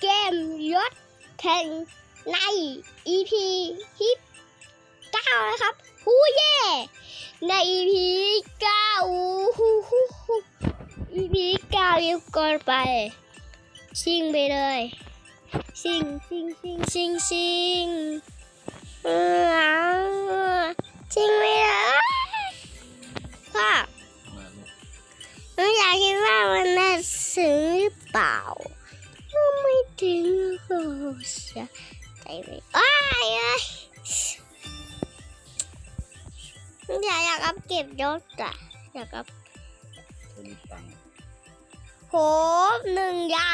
เกมรถแข่งใน EP ที่9นะครับฮูเย่ใน EP 9อู้หูหูหู EP 9ยิบก่อนไปชิงไปเลยชิงชิงชิงชิงชิงเออชิงไปเลยพ่อมาลูกหนูอยากคิดว่ามันน่าซึ้งหรือเปล่าถ้า ไม่ถึงก็จะใจไปอ้ายเอ้ยอยากอยากอัพเก็บยศอะอยากอัพเธอมีตังค์โหหนึ่งยา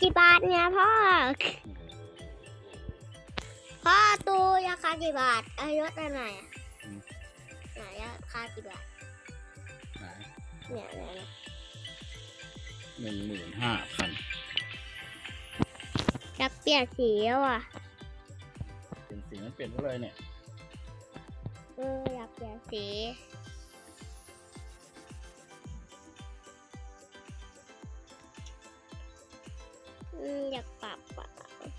กี่บาทเนี่ยพ่อ พ่อตูราคากี่บาทอายศอะไรอะไหนอะราคากี่บาทไหนเนี่ยเนี่ยเนี่ย หนึ่งหมื่นห้าพันจะเปลี่ยนสีแล้วอะเป็นสีนั้นเปลี่ยนไปเลยเนี่ย เอออยากเปลี่ยนสีอืมอยากปรับอะ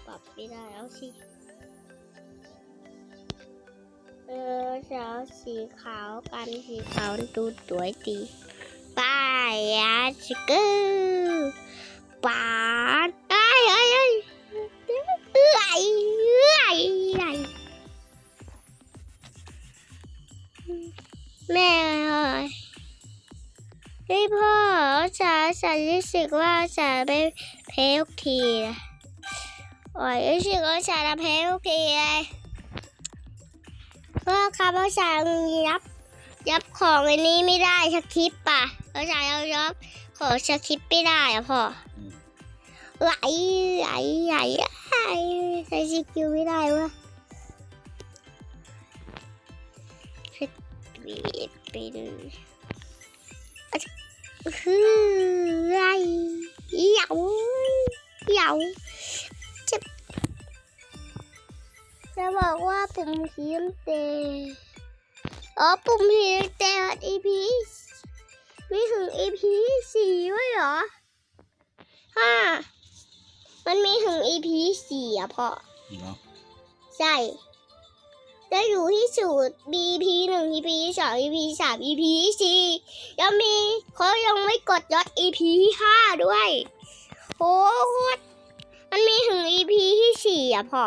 ปรับไม่ได้แล้วสิ เออจะเอาสีขาวกันสีขาวดูสวยดีป้ายอาชิกือ ปาดไอ้ไอ้ไอ้เอ้ยเอ้ยเอ้ยเอ้ยแม่เอ้ยเฮ้พ่อจ๋าฉันรู้สึกว่าฉันไม่เพลทุกทีนะโอ้ยรู้สึกว่าฉันจะเพลทุกทีเลยพ่อครับพ่อฉันยับยับของอันนี้ไม่ได้สคริปป่ะพ่อฉันเอายับของสคริปไม่ได้อะพ่อ ไหลไหลไหลใช้สกิลไม่ได้วะปิดเป็นคือไรเหยาเหยาจะจะบอกว่าปุ่มสีน้ำเตอ๋อปุ่มสีน้ำเต EP ไม่ถึง EP สี่ด้วยเหรอห้า มันมีถึง EP สี่อะพ่อเนาะใช่แล้วอยู่ที่สุด EP หนึ่ง EP สอง EP สาม EP สี่ยังมีเขายังไม่กดยอด EP ห้าด้วยโอ้โหตรมันมีถึง EP ที่สี่อะพ่อ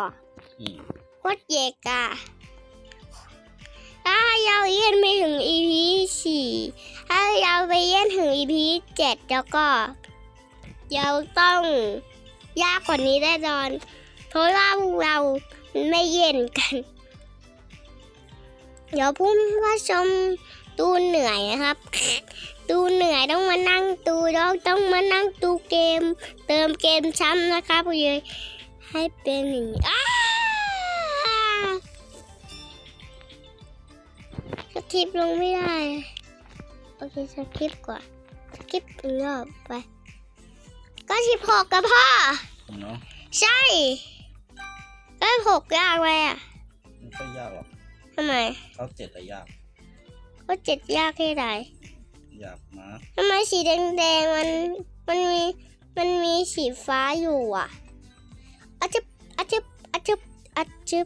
อืมโคตรเยกอะถ้าเราเล่นไม่ถึง EP สี่ถ้าเราไปเล่นถึง EP เจ็ดแล้วก็เราต้อง ยากกว่านี้แน่นอน เพราะว่าเราไม่เย็นกัน เดี๋ยวพุ่มผู้ชมตูเหนื่อยนะครับ ตูเหนื่อยต้องมานั่งตูแล้วต้องมานั่งตูเกม เติมเกมช้ำนะครับเลยให้เป็นอย่างนี้อ้าสคริปลงไม่ได้ โอเคสคริปก่อนสคริปอีกรอบไป ก็สิบหกกับพ่อ เนาะใช่ก็หกยากเลยอะไม่ค่อยยากหรอกทำไมเขาเจ็ดแต่ยากก็เจ็ดยากแค่ไหนยากนะทำไมสีแดงๆมันมันมีมันมีสีฟ้าอยู่อะอาจจะอาจจะอาจจะอาจจะ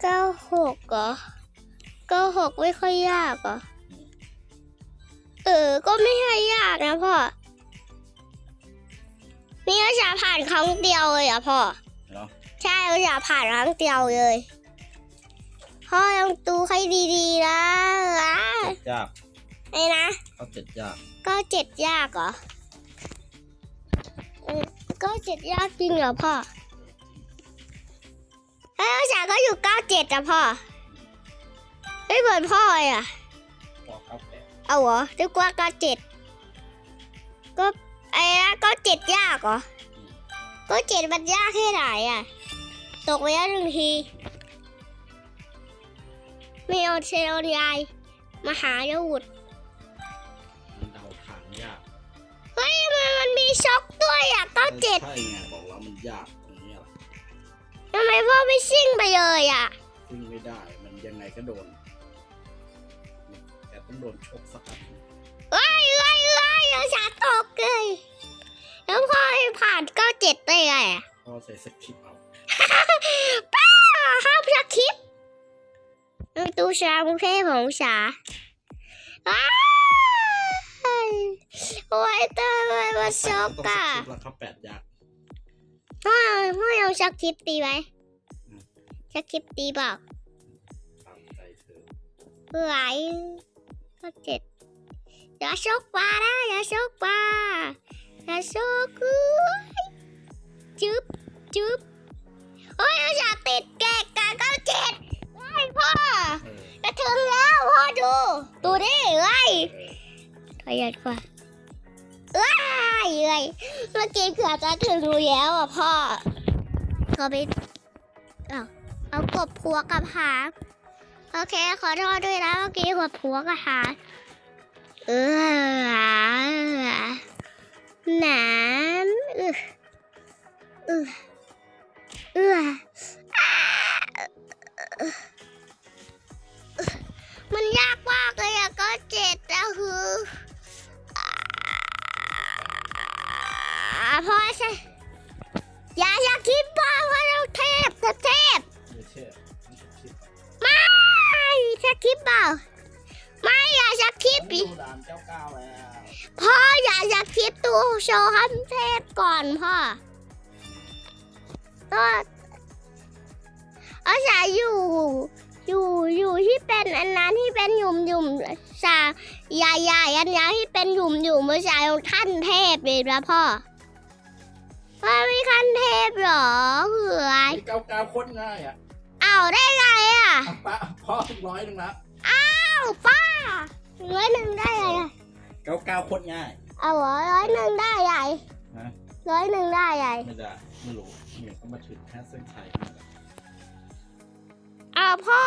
เก้าหกเหรอเก้าหกไม่ค่อยยากเหรอ เออ ก็ไม่ค่อยยากนะพ่อมีภาษาผ่านครั้งเดียวเลยเหรอะพ่อเนาะใช่เราอยากผ่านครั้งเดียวเลย พ่อยังดูให้ดีๆนะอะเจ็ดยากไอ้นะ เขาเจ็ดยาก ก็เจ็ดยากเหรอเออก็เจ็ดยากจริงเหรอพ่อเฮ้ยภาษาก็อยู่เก้าเจ็ดอะพ่อไม่เหมือนพ่อเลยอะพอเขาแปด เอาเหรอนึกว่าเก้าเจ็ดก็ไอ้นะก็เจ็ดยากเหรอ ก็เจ็ดมันยากแค่ไหนอะตกไปแล้วหนึ่งที ไม่เอาเชลยายมาหาเยาวุธมันเดาทางยากเฮ้ยมันมันมีช็อกด้วยอะเก้าเจ็ดใช่ไงบอกแล้วมันยากตรงนี้แหละทำไมพ่อไม่ซิ่งไปเลยอะ ซึ่งไม่ได้มันยังไงก็โดน แต่ต้องโดนชกสักครั้งเอ้ยเอ้ยเอ้ยเอาชาตกเลยแล้วพ่อให้ผ่านเก้าเจ็ดได้ไงอะพ่อใส่สคริปต์เอาป้าห้ามชักคลิปตูชามุเท่ของชาอ้ายโอ้ยเตยมันมาชกต้องสอะคริปต์แล้วครับแปดยากพ่อพ่อเอาชักคลิปตีไหมชักคลิปตีเปล่าตามใจเธอ ไห วก็เจ็ดอย่าชกปลานะอย่าชกปลาอย่าชกกูจึ๊บจึ๊บโอ้ยเอาอย่าติดแกะกันก็เจ็ดไอ้พ่อเออจะถึงแล้วพ่อดูดูดิเอ้ยเออขยันกว่าเอ้ยเอ้ยเมื่อกี้เกือจะถึงอยู่แล้วอะพ่อก็ไปเอาเอากบพัวกับหาง โอเค ขอโทษด้วยนะเมื่อกี้หัวผัวกับหาเออหนานเออเออเออมันยากมากเลยอะก็เจ็ดอะคือพ่อใช่อย่าอย่าคิดว่าว่าเราเทพเทพ สคริปต์เปล่า ไม่อย่าสคริปต์ดูด่านเจ้าก้าวแล้วพ่ออย่าสคริปต์ตูโชว์คันเทพก่อนพ่อก็เอาสายอยู่ อยู่อยู่ที่เป็นอันนั้นที่เป็นหยุ่มหยุ่มสาใหญ่ๆอันนี้ที่เป็นหยุ่มหยุ่มมาสายของท่านเทพเลยนะพ่อพ่อมีขั้นเทพเหรอเหือไอ้เก้าก้าวโคตรง่ายอะเอาได้ไงอะอะป้าพ่อถึงร้อยหนึ่งละอ้าวป้าร้อยหนึ่งได้ไงอะเก้าก้าวโคตรง่าย เอาเหรอร้อยหนึ่งได้ใหญ่นะร้อยหนึ่งได้ใหญ่ไม่ได้ไม่รู้เนี่ยต้องมาถึงแค่เส้นชัยนี่แหละเอาพ่อ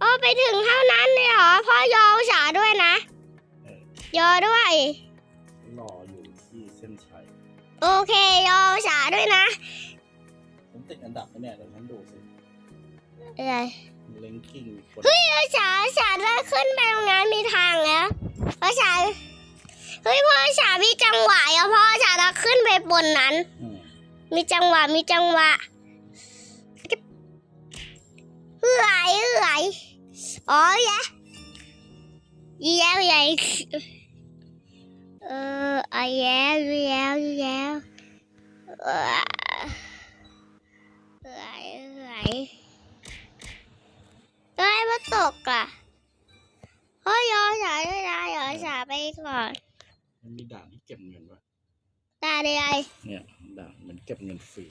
เอาไปถึงเท่านั้นเลยเหรอพ่อยอสาด้วยนะเออยอด้วย รออยู่ที่เส้นชัยโอเคยอสาด้วยนะ ผมติดอันดับไปเนี่ยเดี๋ยวนั้น ดูสิเอ้ยเลงกิ้งมีคนยอสาสาได้ขึ้นไปตรงนั้นมีทางแล้วพ่อสาเฮ้ยพ่อสามีจังหวะอะพ่อสาจะขึ้นไปบนนั้นอืมมีจังหวะมีจังหวะเอื่อยเอื่อยอ๋อแยะแย้วใหญ่เออเอาแย้วแย้วแย้วเออเอื่อยเอื่อย เอ้ยมาตกอะเฮ้ยยอสาด้วยนะยอสาไปก่อนมันมีด่านที่เก็บเงินวะตาเดียยเนี่ยด่านมันเก็บเงินฟรี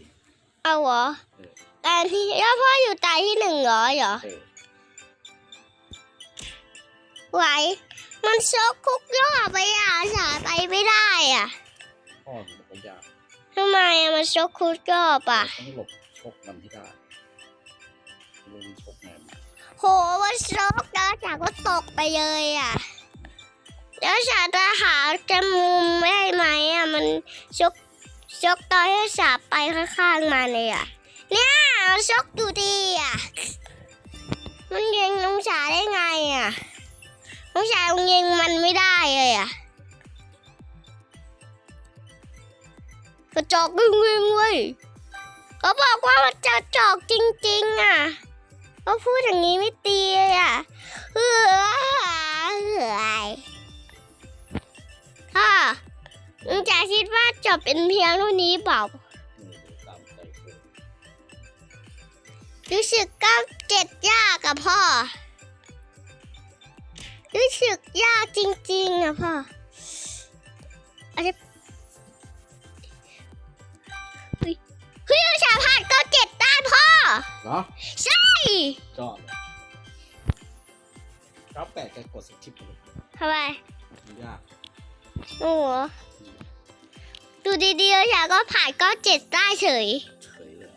เอาเหรอเออตาที่แล้วพ่ออยู่ตาที่หนึ่งเหรอเหรอเออไหวมันชกคุกรอบไปอะสาไปไม่ได้อะพ่อมันบอกว่ายากทำไมอะมันชกคุกรอบอะ ต้องหลบชกมันให้ได้ลงชกแนม โหมันชกแล้วจากก็ตกไปเลยอะ แล้วสาจะหาจมุมได้ไหมอะ มันชกชกตอนที่สาไปข้างๆมาเลยอะ เนี่ยชกอยู่ดีอะ มันยิงน้องสาได้ไงอะน้องสายิงมันไม่ได้เลยอะกระจอกงวิ่งเว้ยเขาบอกว่ามันจะจอกจริง ๆ อะ เขาพูดอย่างนี้ไม่ตีอะเฮ้ยเฮ้ยพ่อมึงจะคิดว่าจบเป็นเพียงเท่านี้เปล่ารู้สึกก้าเจ็ดยากอะพ่อ รู้สึกยากจริงๆอะพ่ออะไร ฮ้ยเฮ้ยเราสามารถก้าวเจ็ดได้พ่อ เหรอใช่จอดเลยรับแปดแกกดสคริปต์เลยทำไม มันยากโอ้โหดูดีๆเราอยากก็ผ่านก้าวเจ็ดได้เฉยเฉยเลย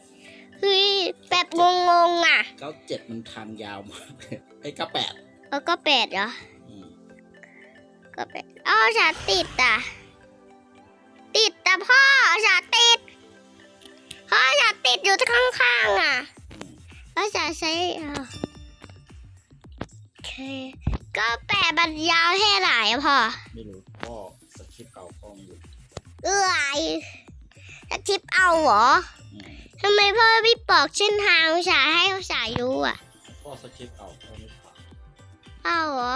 เฮ้ยแบบงงๆอะเก้าเจ็ดมันทางยาวมากเลยไอ้เก้าแปดแล้วก็แปดเหรอ อืมก็แปดอ้าวฉันติดอะ ติดแต่พ่อฉันติ ดพ่อฉันติดอยู่ข้างๆอะอืมแล้วฉันใช้อ่าโอเค ก็แปะบันยาวแค่ไหนอะพ่อไม่รู้พ่อสคริปต์เก่าพ่ออยู่เอื้อยจะทิปเอาเหรออืมทำไมพ่อไม่บอกเส้นทางอุตส่าห์ให้อุตส่าห์รู้อะพ่อสคริปต์เก่าพ่อไม่ผ่านเอาเหรอ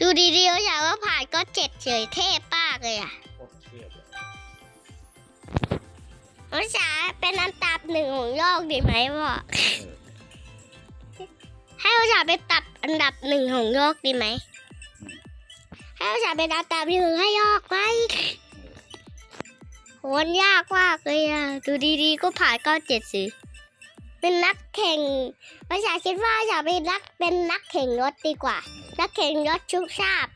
ดูดีๆอุตส่าห์ว่าผ่านก็เจ็ดเฉยเทพมากเลยอะโคตรเครียดเลยอุตส่าห์ เป็นอันดับหนึ่งของโลกดีไหมพ่อเออให้อุตส่าห์เป็นตับอันดับหนึ่งของโลกดีไหมให้อุตส่าห์เป็นอันดับหนึ่งให้ยอกไหมโหมันยากมากเลยอะดูดีๆก็ผ่านก็เจ็ดสิเป็นนักแข่งอุตส่าห์คิดว่าอยากเป็นนักเป็นนักแข่งรถดีกว่า นักแข่งรถชุกชาบ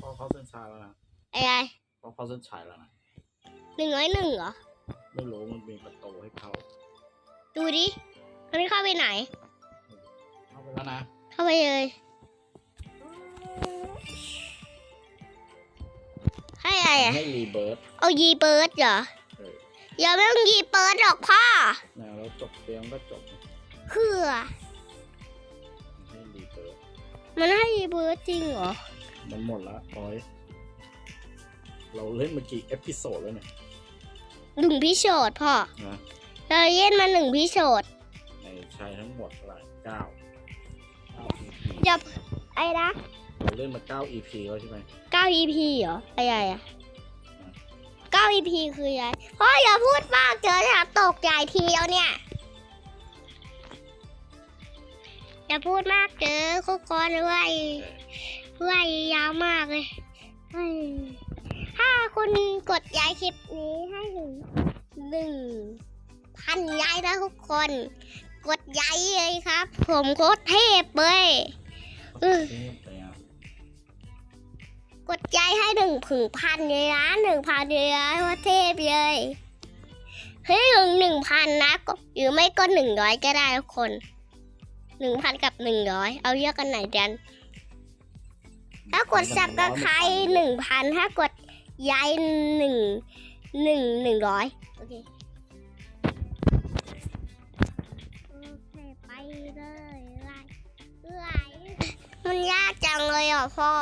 พ่อเข้าเส้นชัยแล้วนะอะไรพ่อเข้าเส้นชัยแล้วนะหนึ่งร้อยหนึ่งเหรอ ไม่รู้มันมีประตูให้เข้าดูดิมันเข้าไปไหน เข้าไปแล้วนะ เข้าไปเลยให้อะไรอะให้รีเบิร์ดเอายีเบิร์ดเหรอเอออย่าไม่ต้องยีเบิร์ดหรอกพ่อนะแล้วจบเตียงก็จบเพื่อให้รีเบิร์ดมันให้ยีเบิร์ดจริงเหรอ มันหมดละพอย เราเล่นมากี่เอพิโซดแล้วเนี่ย หนึ่งพิโสดพ่อนะเราเย็นมาหนึ่งพิโสดในใช้ทั้งหมดเท่าไหร่เก้าเก้า EP อย่าไอ้นะเราเล่นมาเก้า EP แล้วใช่ไหมเก้า EP เหรออะไรอะเก้า EP คืออะไรพ่ออย่าพูดมากเจอจะตกใหญ่ทีเดียวเนี่ย อย่าพูดมากเจอคุกคอนด้วยด้วยยาวมากเลยเฮ้ย ถ้าคุณกดย้ายคลิปนี้ให้ถึงหนึ่งพันย้ายนะทุกคน กดย้ายเลยครับ ผมโคตรเทพเลยเออเทพเลยอะกดย้ายให้หนึ่งถึงพันเลยนะหนึ่งพันเลยนะว่าเทพเลยเฮ้ยถึงหนึ่งพันนะก็หรือไม่ก็หนึ่งร้อยก็ได้ทุกคนหนึ่งพันกับหนึ่งร้อยเอาเยอะกันไหนกันถ้ากดสับกระใครหนึ่งพันถ้ากด ย้ายหนึ่งหนึ่งหนึ่งร้อยโอเคโอเคไปเลยไล่ไล่มันยากจังเลยอะพ่อ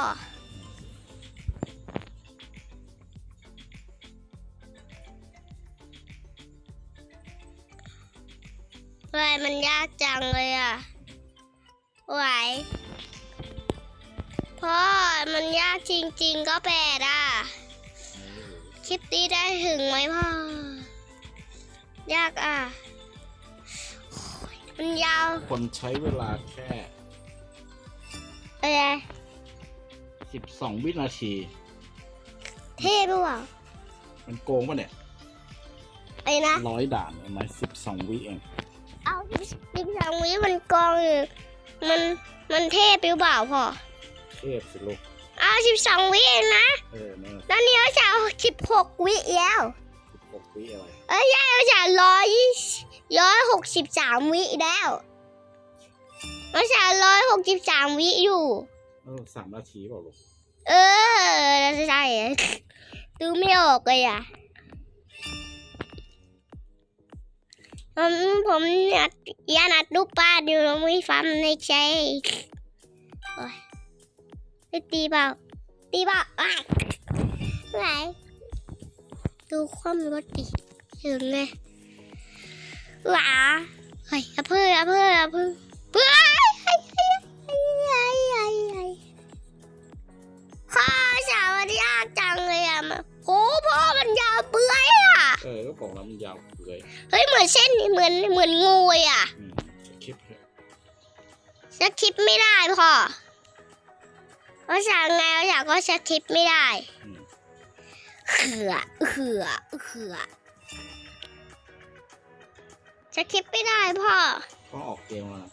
เฮ้ยมันยากจังเลยอะไหวพ่อ มันยากจริง ๆ ก็แปดอะ คลิปนี้ได้ถึงไหมพ่อยากอะโอ้ยมันยาวคนใช้เวลาแค่อะไร12วินาที เท่หรือเปล่ามันโกงปะเนี่ยไอ้นะร้อยด่านเห็นไหม12วิเอง เอาสิบสองวิมันกองอยู่มันมันเทพหรือเปล่าพ่อเทพสิลูก เอาสิบสองวิเองนะ เออนั่นแล้วนี่เขาจะเอาสิบหกวิแล้ว16วิอะไรเอ้ยยายเขาจะร้อยร้อยหกสิบสามวิแล้วเขาจะร้อยหกสิบสามวิอยู่ เออสามนาทีเปล่าลูกเออใช่อะดูไม่ออกเลยอะผมผมอยากอยากนัดลูกป้าดูแล้วไม่ฟังในใจโอ้ย ไปตีเปล่าตีเปล่าอะไหนดูความรถดิถึงไงหวาเฮ้ยอย่าเพิ่งอย่าเพิ่งอย่าเพิ่งเพื่อเฮ้ยเฮ้ยเฮ้ยเฮ้ยเฮ้ยเฮ้ยข้าสาวมันยากจังเลยอะมาโหพ่อมันยาวเปื่อยอะเออก็บอกแล้วมันยาวเลยเฮ้ยเหมือนเส้นเหมือนเหมือนงูเลยอะอืมคลิปเถอะสคริปต์ไม่ได้พ่อ ภาษาไงภาษาก็สคริปต์ไม่ได้อืมเขือเขือเขือสคริปต์ไม่ได้พ่อก็ออกเกมแล้วนะ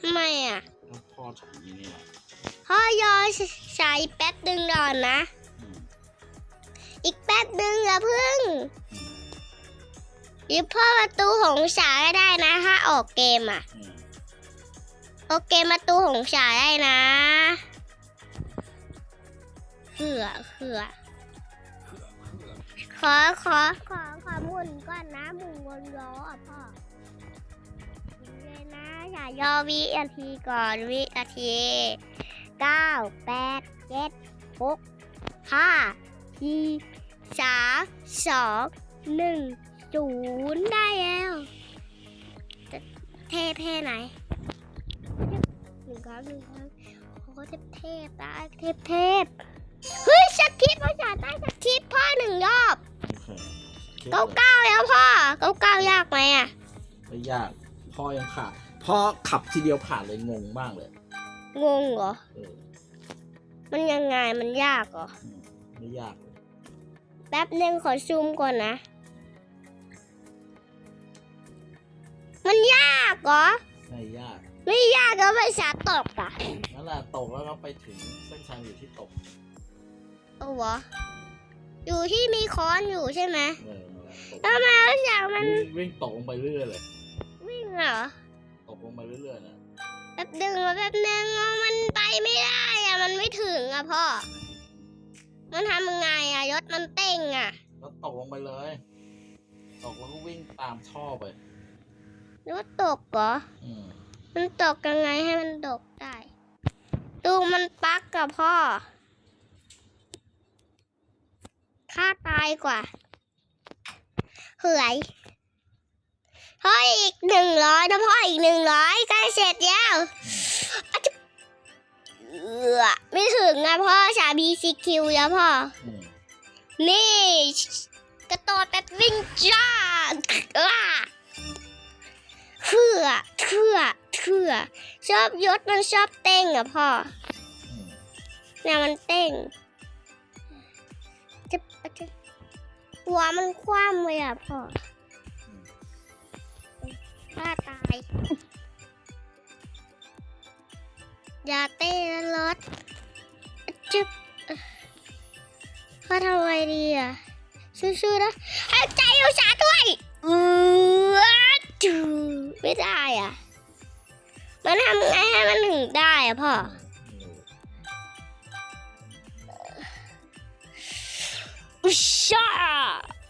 ทำไมอะถ้าพ่อทำอย่างนี้เนี่ยพ่อยอใส่แป๊บดึงก่อนนะอืมอีกแป๊บดึงอย่าพึ่งหรือพ่อประตูหงสาก็ได้นะ ถ้าออกเกมอะอืมโอเคมาตูหงฉายได้นะเขือเขือขอขอขอขอหมุนก่อนนะหมุนวนล้ออะพ่อหมุนเลยนะอย่ายอวินาทีก่อนวินาทีแปดเจ็ดหกห้าสี่สามสองหนึ่งศูนย์ได้แล้วเทพเทพไหนหนึ่งครั้งหนึ่งครั้งโอ้เทพเทพได้เทพเทพ เฮ้ยสคริปต์ภาษาใต้สคริปต์พ่อหนึ่งรอบโอเคเก้าเก้าแล้วพ่อเก้าเก้ายากไหมอะไม่ยาก พ่อยังขาดพ่อขับทีเดียวผ่านเลยงงมากเลยงงเหรอ เออมันยังไงมันยากเหรอ อืมไม่ยากเลยแป๊บหนึ่งขอซูมก่อนนะ มันยากเหรอ ไม่ยาก ไม่ยากก็ภาษาตกอะ นั่นแหละตกแล้วก็ไปถึงเส้นชัยอยู่ที่ตก เอาเหรออยู่ที่มีค้อนอยู่ใช่ไหมเออนั่นแหละตกทำไมภาษามันวิ่งวิ่งตกลงไปเรื่อยเลย วิ่งเหรอตกลงไปเรื่อยๆนะแป๊บหนึ่งแป๊บหนึ่งมันไปไม่ได้อะมันไม่ถึงอะพ่อ มันทำยังไงอะยศมันเต้งอะก็ตกลงไปเลย ตกแล้วก็วิ่งตามช่อไป หรือว่าตกเหรอ อืมมันตกยังไงให้มันตกได้ตูมันปักกับพ่อ ฆ่าตายกว่าเหือยพ่ออีกหนึ่งร้อยนะพ่ออีกหนึ่งร้อยใกล้เสร็จแล้วอะจุ๊บเอือไม่ถึงนะพ่อชาบีซีคิวแล้วพ่ออืมนี่ กระโดดแบบวิ่งจ้าอ้าเถื่อเถื่อเถื่อชอบยศมันชอบเต้งอะพ่ออืมเนี่ยมันเต้ง จะจะหัวมันคว่ำเลยอะพ่อฆ่าตาย อย่าเต้นรถจึ๊บพ่อทำไงดีอะสู้ๆนะให้ใจอุตสาห์ด้วยเออจูไม่ได้อะ มันทำไงให้มันถึงได้อะพ่อ อุชชา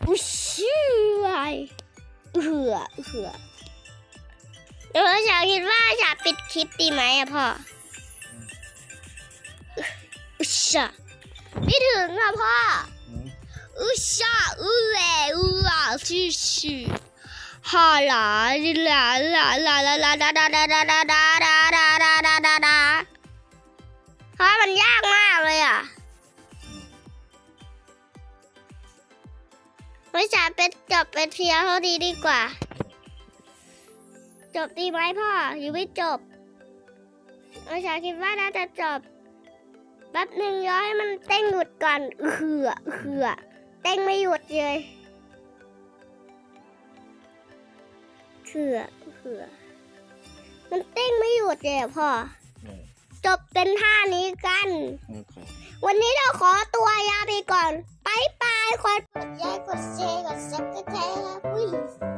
อุชิวายเหือเหือเดี๋ยวฉันคิดว่าจะปิดคลิปดีไหมอะพ่ออุชชาไม่ถึงอะพ่ออืมอุชชาอุเลอุลาชิชิฮาลาลาลาลาลาลาดาดาดาดาดาดาดาดาดาดาดาดาเพราะมันยากมากเลยอะ ไม่จ่าเป็นจบเป็นเพียเท่านี้ดีกว่า จบดีไหมพ่อยังไม่จบไม่จ่าคิดว่าน่าจะจบแป๊บหนึ่งย้อยให้มันเต้งหยุดก่อนเขื่อเขื่อเต้งไม่หยุดเลยเขื่อเขื่อมันเต้งไม่หยุดเลยพ่อ จบเป็นท่านี้กัน วันนี้เราขอตัวยาไปก่อนบายบายคนกดไลค์กดแชร์กดซับสไครต์ครับ